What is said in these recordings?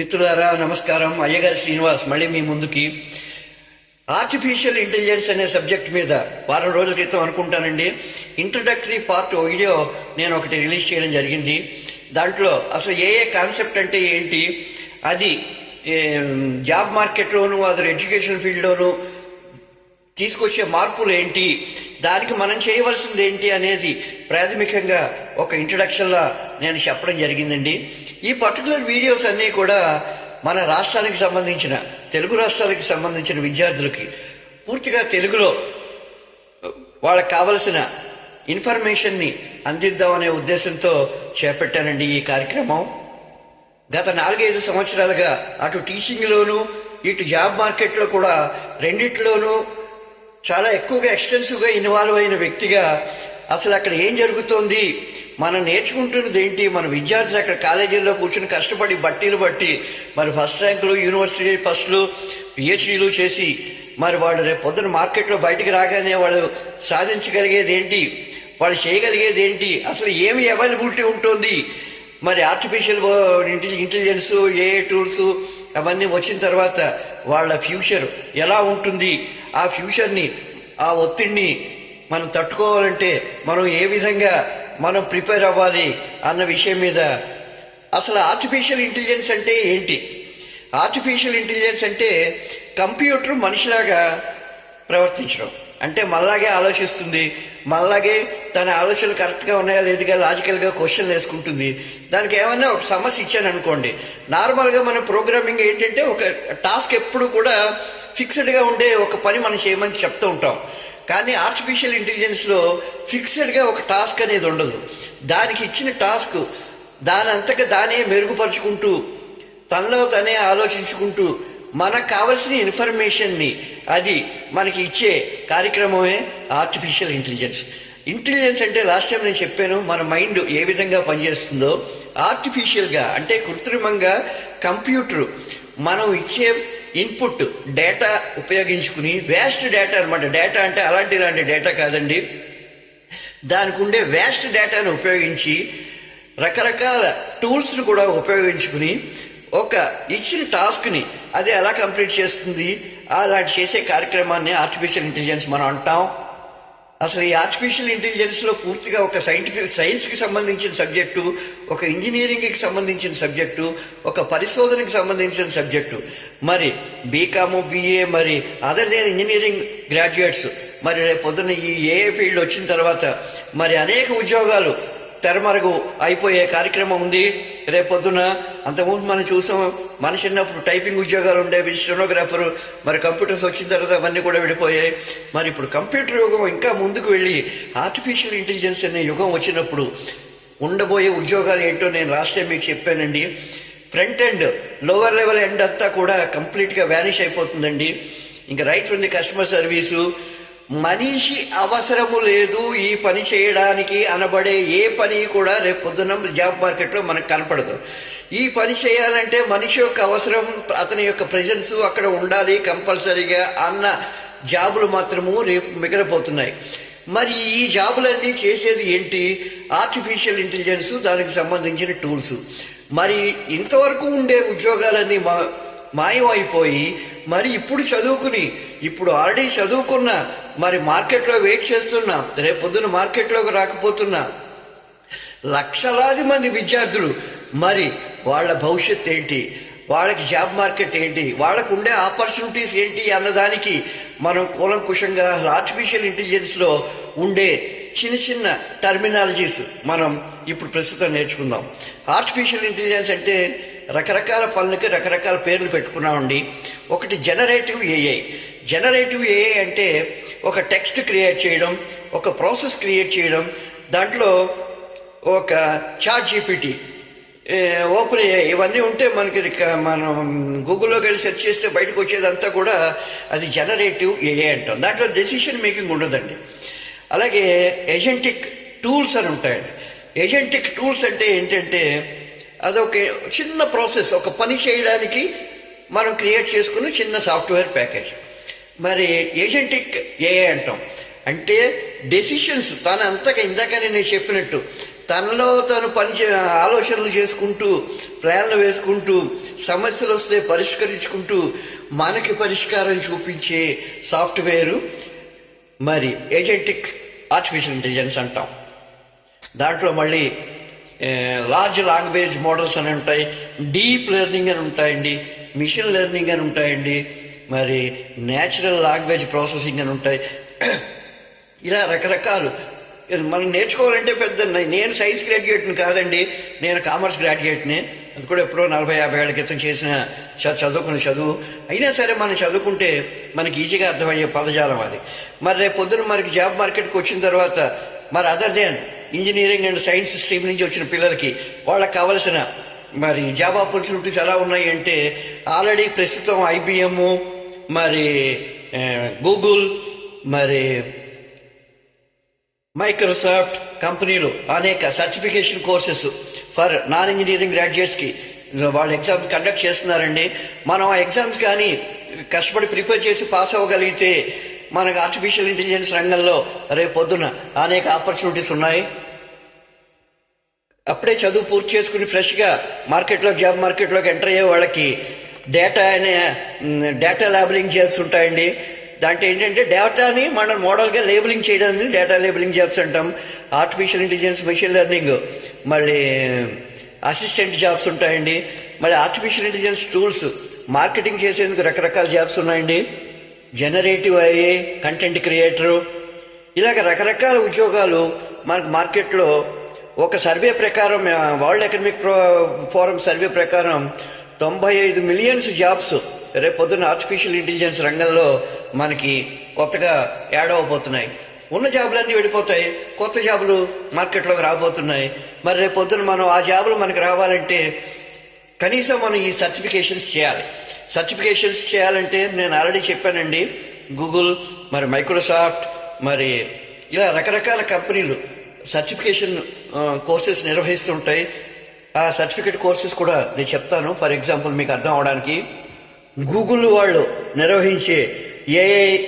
మిత్రులారా నమస్కారం. అయ్యగారి శ్రీనివాస్ మళ్ళీ మీ ముందుకి. ఆర్టిఫిషియల్ ఇంటెలిజెన్స్ అనే సబ్జెక్ట్ మీద వారం రోజుల క్రితం అనుకుంటానండి. ఇంట్రడక్టరీ పార్ట్ వీడియో నేను ఒకటి రిలీజ్ చేయడం జరిగింది. దాంట్లో అసలు ఏ ఏ కాన్సెప్ట్ అంటే ఏంటి? అది జాబ్ మార్కెట్లోను అదర్ ఎడ్యుకేషన్ ఫీల్డ్లోను తీసుకొచ్చే మార్పులు ఏంటి? దానికి మనం చేయవలసింది ఏంటి అనేది ప్రాథమికంగా ఒక ఇంట్రడక్షన్లా నేను చెప్పడం జరిగిందండి. ఈ పర్టికులర్ వీడియోస్ అన్నీ కూడా మన రాష్ట్రానికి సంబంధించిన తెలుగు రాష్ట్రాలకు సంబంధించిన విద్యార్థులకి పూర్తిగా తెలుగులో వాళ్ళకి కావలసిన ఇన్ఫర్మేషన్ని అందిద్దామనే ఉద్దేశంతో చేపట్టానండి ఈ కార్యక్రమం. గత నాలుగైదు సంవత్సరాలుగా అటు టీచింగ్లోను ఇటు జాబ్ మార్కెట్లో కూడా రెండిట్లోనూ చాలా ఎక్కువగా ఎక్స్టెన్సివ్గా ఇన్వాల్వ్ అయిన వ్యక్తిగా అసలు అక్కడ ఏం జరుగుతోంది? మనం నేర్చుకుంటున్నది ఏంటి? మన విద్యార్థులు అక్కడ కాలేజీల్లో కూర్చుని కష్టపడి బట్టీలు బట్టి మరి ఫస్ట్ ర్యాంకులు యూనివర్సిటీ ఫస్ట్లు పిహెచ్డీలు చేసి మరి వాళ్ళు రేపు పొద్దున మార్కెట్లో బయటికి రాగానే వాళ్ళు సాధించగలిగేది ఏంటి? వాళ్ళు చేయగలిగేది ఏంటి? అసలు ఏమి అవైలబిలిటీ ఉంటుంది? మరి ఆర్టిఫిషియల్ ఇంటెలిజెన్స్ ఏ టూల్స్ అవన్నీ వచ్చిన తర్వాత వాళ్ళ ఫ్యూచర్ ఎలా ఉంటుంది? ఆ ఫ్యూచర్ని ఆ ఒత్తిడిని మనం తట్టుకోవాలంటే మనం ఏ విధంగా మనం ప్రిపేర్ అవ్వాలి అన్న విషయం మీద అసలు ఆర్టిఫిషియల్ ఇంటెలిజెన్స్ అంటే ఏంటి? ఆర్టిఫిషియల్ ఇంటెలిజెన్స్ అంటే కంప్యూటర్ మనిషిలాగా ప్రవర్తించడం. అంటే మళ్ళాగే ఆలోచిస్తుంది మళ్ళాగే తన ఆలోచనలు కరెక్ట్గా ఉన్నాయా లేదుగా? లాజికల్గా క్వశ్చన్ వేసుకుంటుంది. దానికి ఏమన్నా ఒక సమస్య ఇచ్చాను అనుకోండి నార్మల్గా మన ప్రోగ్రామింగ్ ఏంటంటే ఒక టాస్క్ ఎప్పుడు కూడా ఫిక్స్డ్గా ఉండే ఒక పని మనం చేయమని చెప్తూ ఉంటాం. కానీ ఆర్టిఫిషియల్ ఇంటెలిజెన్స్లో ఫిక్స్డ్గా ఒక టాస్క్ అనేది ఉండదు. దానికి ఇచ్చిన టాస్క్ దాని అంతగా దానే మెరుగుపరుచుకుంటూ తనలో తనే ఆలోచించుకుంటూ మనకు కావలసిన ఇన్ఫర్మేషన్ని అది మనకి ఇచ్చే కార్యక్రమమే ఆర్టిఫిషియల్ ఇంటెలిజెన్స్. ఇంటెలిజెన్స్ అంటే లాస్ట్ టైం నేను చెప్పాను మన మైండ్ ఏ విధంగా పనిచేస్తుందో ఆర్టిఫిషియల్గా అంటే కృత్రిమంగా కంప్యూటర్ మనం ఇచ్చే ఇన్పుట్ డేటా ఉపయోగించుకుని వేస్ట్ డేటా అనమాట డేటా అంటే అలాంటి ఇలాంటి డేటా కాదండి. దానికి ఉండే వేస్ట్ డేటాను ఉపయోగించి రకరకాల టూల్స్ను కూడా ఉపయోగించుకుని ఒక ఇచ్చిన టాస్క్ని అది ఎలా కంప్లీట్ చేస్తుంది అలాంటి చేసే కార్యక్రమాన్ని ఆర్టిఫిషియల్ ఇంటెలిజెన్స్ మనం అంటాం. అసలు ఈ ఆర్టిఫిషియల్ ఇంటెలిజెన్స్లో పూర్తిగా ఒక సైంటిఫిక్ సైన్స్కి సంబంధించిన సబ్జెక్టు ఒక ఇంజనీరింగ్కి సంబంధించిన సబ్జెక్టు ఒక పరిశోధనకి సంబంధించిన సబ్జెక్టు మరి బీకాము బీఏ మరి అదర్ దేన్ ఇంజనీరింగ్ గ్రాడ్యుయేట్స్ మరి రేపు పొద్దున్న ఈ ఏ ఫీల్డ్ వచ్చిన తర్వాత మరి అనేక ఉద్యోగాలు తెరమరుగు అయిపోయే కార్యక్రమం ఉంది. రేపొద్దున అంతకుముందు మనం చూసాం మన చిన్నప్పుడు టైపింగ్ ఉద్యోగాలు ఉండేవి స్టెనోగ్రాఫరు మరి కంప్యూటర్స్ వచ్చిన తర్వాత అవన్నీ కూడా విడిపోయాయి. మరి ఇప్పుడు కంప్యూటర్ యుగం ఇంకా ముందుకు వెళ్ళి ఆర్టిఫిషియల్ ఇంటెలిజెన్స్ అనే యుగం వచ్చినప్పుడు ఉండబోయే ఉద్యోగాలు ఏంటో నేను లాస్ట్ టైం మీకు చెప్పానండి. Front end lower level end అంతా కూడా కంప్లీట్గా వ్యానిష్ అయిపోతుందండి. ఇంకా right from the customer service మనిషి అవసరము లేదు ఈ పని చేయడానికి అనబడే ఏ పని కూడా రేపు పొద్దున్న జాబ్ మార్కెట్లో మనకు కనపడదు. ఈ పని చేయాలంటే మనిషి యొక్క అవసరం అతని యొక్క ప్రజెన్స్ అక్కడ ఉండాలి కంపల్సరీగా అన్న జాబులు మాత్రము రేపు మిగిలిపోతున్నాయి. మరి ఈ జాబులన్నీ చేసేది ఏంటి? ఆర్టిఫిషియల్ ఇంటెలిజెన్స్ దానికి సంబంధించిన టూల్స్ మరి ఇంతవరకు ఉండే ఉద్యోగాలన్నీ మా మాయమైపోయి మరి ఇప్పుడు చదువుకుని ఇప్పుడు ఆల్రెడీ చదువుకున్న మరి మార్కెట్లో వెయిట్ చేస్తున్నా రేపు పొద్దున మార్కెట్లోకి రాకపోతున్నా. లక్షలాది మంది విద్యార్థులు మరి వాళ్ళ భవిష్యత్ ఏంటి? వాళ్ళకి జాబ్ మార్కెట్ ఏంటి? వాళ్ళకు ఉండే ఆపర్చునిటీస్ ఏంటి అన్నదానికి మనం కూలంకుషంగా ఆర్టిఫిషియల్ ఇంటెలిజెన్స్లో ఉండే చిన్న చిన్న టర్మినాలజీస్ మనం ఇప్పుడు ప్రస్తుతం నేర్చుకుందాం. ఆర్టిఫిషియల్ ఇంటెలిజెన్స్ అంటే రకరకాల పనులకి రకరకాల పేర్లు పెట్టుకున్నామండి. ఒకటి జనరేటివ్ ఏఐ. జనరేటివ్ ఏఐ అంటే ఒక టెక్స్ట్ క్రియేట్ చేయడం ఒక ప్రాసెస్ క్రియేట్ చేయడం దాంట్లో ఒక చాట్ జీపీటీ ఓపెన్ ఏఐ ఇవన్నీ ఉంటే మనకి రిక- మనం గూగుల్లోకి వెళ్ళి సెర్చ్ చేస్తే బయటకు వచ్చేదంతా కూడా అది జనరేటివ్ ఏఐ అంటాం. దాంట్లో డెసిషన్ మేకింగ్ ఉండదండి. అలాగే ఏజెంటిక్ టూల్స్ అని ఉంటాయండి. ఏజెంటిక్ టూల్స్ అంటే ఏంటంటే అదొక చిన్న ప్రాసెస్ ఒక పని చేయడానికి మనం క్రియేట్ చేసుకున్న చిన్న సాఫ్ట్వేర్ ప్యాకేజ్ మరి ఏజెంటిక్ ఏఐ అంటాం. అంటే డెసిషన్స్ తన అంతగా ఇందాక నేను చెప్పినట్టు తనలో తను పని చే ఆలోచనలు చేసుకుంటూ ప్లాన్లు వేసుకుంటూ సమస్యలు వస్తే పరిష్కరించుకుంటూ మనకి పరిష్కారం చూపించే సాఫ్ట్వేరు మరి ఏజెంటిక్ ఆర్టిఫిషియల్ ఇంటెలిజెన్స్ అంటాం. దాంట్లో మళ్ళీ లార్జ్ లాంగ్వేజ్ మోడల్స్ అని ఉంటాయి డీప్ లెర్నింగ్ అని ఉంటాయండి మిషన్ లెర్నింగ్ అని ఉంటాయండి మరి న్యాచురల్ లాంగ్వేజ్ ప్రాసెసింగ్ అని ఉంటాయి. ఇలా రకరకాలు. మనం నేర్చుకోవాలంటే పెద్ద నేను సైన్స్ గ్రాడ్యుయేట్ని కాదండి. నేను కామర్స్ గ్రాడ్యుయేట్ని అది కూడా ఎప్పుడో నలభై యాభై ఏళ్ళ క్రితం చేసిన చ- చదువుకున్న చదువు. అయినా సరే మనం చదువుకుంటే మనకి ఈజీగా అర్థమయ్యే పదజాలం అది. మరి రేపు పొద్దున మనకి జాబ్ మార్కెట్కి వచ్చిన తర్వాత మరి other than engineering and science stream నుంచి వచ్చిన పిల్లలకి వాళ్ళకి కావలసిన మరి జాబ్ ఆపర్చునిటీస్ ఎలా ఉన్నాయి అంటే ఆల్రెడీ ప్రస్తుతం ఐబిఎం మరి గూగుల్ మరి మైక్రోసాఫ్ట్ కంపెనీలు అనేక certification courses for non engineering గ్రాడ్యుయేట్స్కి వాళ్ళు ఎగ్జామ్స్ కండక్ట్ చేస్తున్నారండి. మనం ఆ ఎగ్జామ్స్ కానీ కష్టపడి ప్రిపేర్ చేసి పాస్ అవ్వగలిగితే మనకు ఆర్టిఫిషియల్ ఇంటెలిజెన్స్ రంగంలో రేపు పొద్దున అనేక ఆపర్చునిటీస్ ఉన్నాయి. అప్పుడే చదువు పూర్తి చేసుకుని ఫ్రెష్గా మార్కెట్లో జాబ్ మార్కెట్లోకి ఎంటర్ అయ్యే వాళ్ళకి డేటా అనే డేటా లేబలింగ్ జాబ్స్ ఉంటాయండి. దాంట్లో ఏంటంటే డేటాని మనం మోడల్గా లేబులింగ్ చేయడానికి డేటా లేబులింగ్ జాబ్స్ అంటాం. ఆర్టిఫిషియల్ ఇంటెలిజెన్స్ మెషిన్ లెర్నింగ్ మళ్ళీ అసిస్టెంట్ జాబ్స్ ఉంటాయండి. మళ్ళీ ఆర్టిఫిషియల్ ఇంటెలిజెన్స్ టూల్స్ మార్కెటింగ్ చేసేందుకు రకరకాల జాబ్స్ ఉన్నాయండి. జనరేటివ్ అయ్యి కంటెంట్ క్రియేటరు ఇలాగ రకరకాల ఉద్యోగాలు మనకు మార్కెట్లో ఒక సర్వే ప్రకారం world economic pro forum survey ప్రకారం తొంభై ఐదు మిలియన్స్ జాబ్స్ రేపు ఆర్టిఫిషియల్ ఇంటెలిజెన్స్ రంగంలో మనకి కొత్తగా యాడ్ అవబోతున్నాయి ఉన్న జాబులన్నీ వెళ్ళిపోతాయి. కొత్త జాబులు మార్కెట్లోకి రాబోతున్నాయి. మరి రేపు పొద్దున మనం ఆ జాబులు మనకు రావాలంటే కనీసం మనం ఈ సర్టిఫికేషన్స్ చేయాలి. సర్టిఫికేషన్స్ చేయాలంటే నేను ఆల్రెడీ చెప్పానండి. గూగుల్ మరి మైక్రోసాఫ్ట్ మరి ఇలా రకరకాల కంపెనీలు సర్టిఫికేషన్ కోర్సెస్ నిర్వహిస్తుంటాయి. ఆ సర్టిఫికేట్ కోర్సెస్ కూడా నేను చెప్తాను. ఫర్ ఎగ్జాంపుల్ మీకు అర్థం అవడానికి గూగుల్ వాళ్ళు నిర్వహించే ఏఐ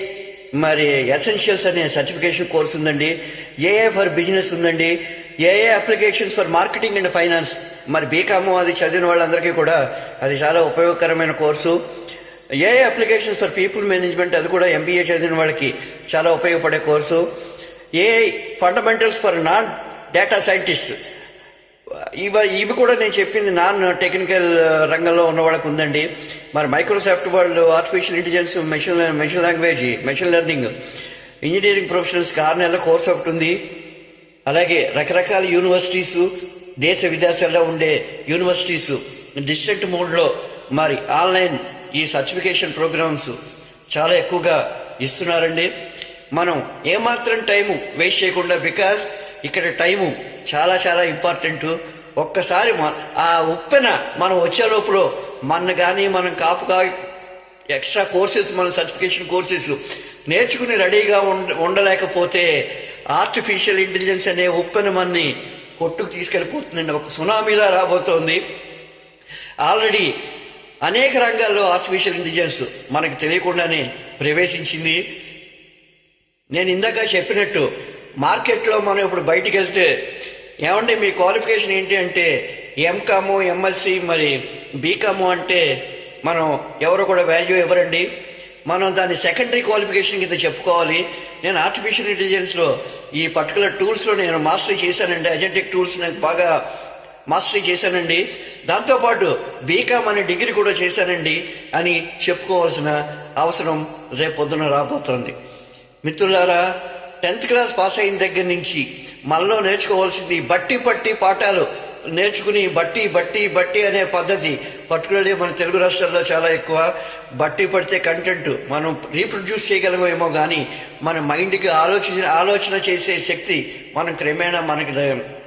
మరి ఎసెన్షియల్స్ అనే సర్టిఫికేషన్ కోర్స్ ఉందండి. ఏఐ ఫర్ బిజినెస్ ఉందండి. AI applications for marketing and finance. మరి బీకామ్ అది చదివిన వాళ్ళందరికీ కూడా అది చాలా ఉపయోగకరమైన course. AI applications for people management అది కూడా ఎంబీఏ చదివిన వాళ్ళకి చాలా ఉపయోగపడే course. AI fundamentals for non data scientist ఇవి ఇవి కూడా నేను చెప్పింది నాన్ టెక్నికల్ రంగంలో ఉన్న వాళ్ళకు ఉందండి. మరి మైక్రోసాఫ్ట్ వాళ్ళు artificial intelligence machine machine language machine learning engineering ప్రొఫెషనల్స్కి ఆరు నెలల కోర్స్ ఒకటి ఉంది. అలాగే రకరకాల యూనివర్సిటీస్ దేశ విదేశాల్లో ఉండే యూనివర్సిటీస్ డిస్టెంట్ మోడ్లో మరి ఆన్లైన్ ఈ సర్టిఫికేషన్ ప్రోగ్రామ్స్ చాలా ఎక్కువగా ఇస్తున్నారండి. మనం ఏమాత్రం టైము వేస్ట్ చేయకుండా బికాస్ ఇక్కడ టైము చాలా చాలా ఇంపార్టెంట్. ఒక్కసారి ఆ ఉప్పెన మనం వచ్చే లోపల మన కానీ మనం కాపుగా ఎక్స్ట్రా కోర్సెస్ మన సర్టిఫికేషన్ కోర్సెస్ నేర్చుకుని రెడీగా ఉండ ఉండలేకపోతే ఆర్టిఫిషియల్ ఇంటెలిజెన్స్ అనే ఉప్పెన మనని కొట్టుకు తీసుకెళ్ళిపోతుందండి. ఒక సునామీలా రాబోతోంది. ఆల్రెడీ అనేక రంగాల్లో ఆర్టిఫిషియల్ ఇంటెలిజెన్స్ మనకు తెలియకుండానే ప్రవేశించింది. నేను ఇందాక చెప్పినట్టు మార్కెట్లో మనం ఇప్పుడు బయటికి వెళ్తే ఏమండి మీ క్వాలిఫికేషన్ ఏంటి అంటే ఎంకాము ఎంఎస్సి మరి బీకాము అంటే మనం ఎవరు కూడా వాల్యూ ఇవ్వరండి. మనం దాన్ని సెకండరీ క్వాలిఫికేషన్ కింద చెప్పుకోవాలి. నేను ఆర్టిఫిషియల్ ఇంటెలిజెన్స్లో ఈ పర్టికులర్ టూల్స్లో నేను మాస్టరీ చేశానండి. అజెంటిక్ టూల్స్ నాకు బాగా మాస్టరీ చేశానండి. దాంతోపాటు బీకామ్ అనే డిగ్రీ కూడా చేశానండి అని చెప్పుకోవాల్సిన అవసరం రేపొద్దున రాబోతోంది. మిత్రులారా టెన్త్ క్లాస్ పాస్ అయిన దగ్గర నుంచి మనలో నేర్చుకోవాల్సింది బట్టి పట్టి పాఠాలు. నేర్చుకుని బట్టి బట్టి బట్టి అనే పద్ధతి పర్టికులర్లీ మన తెలుగు రాష్ట్రాల్లో చాలా ఎక్కువ. బట్టి పడితే కంటెంట్ మనం రీప్రొడ్యూస్ చేయగలమేమో కానీ మన మైండ్కి ఆలోచించిన ఆలోచన చేసే శక్తి మనం క్రమేణా మనకి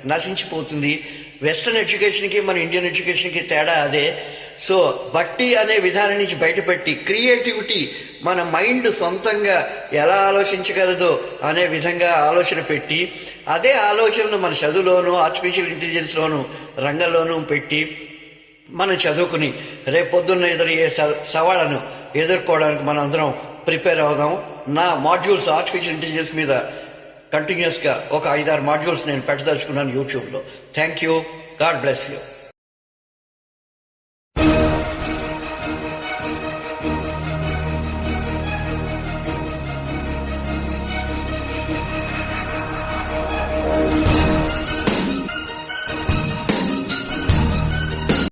నశించిపోతుంది. వెస్ట్రన్ ఎడ్యుకేషన్కి మన ఇండియన్ ఎడ్యుకేషన్కి తేడా అదే. సో బట్టి అనే విధానం నుంచి బయటపెట్టి క్రియేటివిటీ మన మైండ్ సొంతంగా ఎలా ఆలోచించగలదో అనే విధంగా ఆలోచన పెట్టి అదే ఆలోచనను మన చదువులోనూ ఆర్టిఫిషియల్ ఇంటెలిజెన్స్లోను రంగంలోనూ పెట్టి మనం చదువుకుని రేపొద్దున్న ఎదురయ్యే స- సవాళ్ళను ఎదుర్కోవడానికి మనం అందరం ప్రిపేర్ అవుదాం. నా మాడ్యూల్స్ ఆర్టిఫిషియల్ ఇంటెలిజెన్స్ మీద కంటిన్యూస్గా ఒక ఐదారు మాడ్యూల్స్ నేను పెట్టదలుచుకున్నాను యూట్యూబ్లో. Thank you God bless you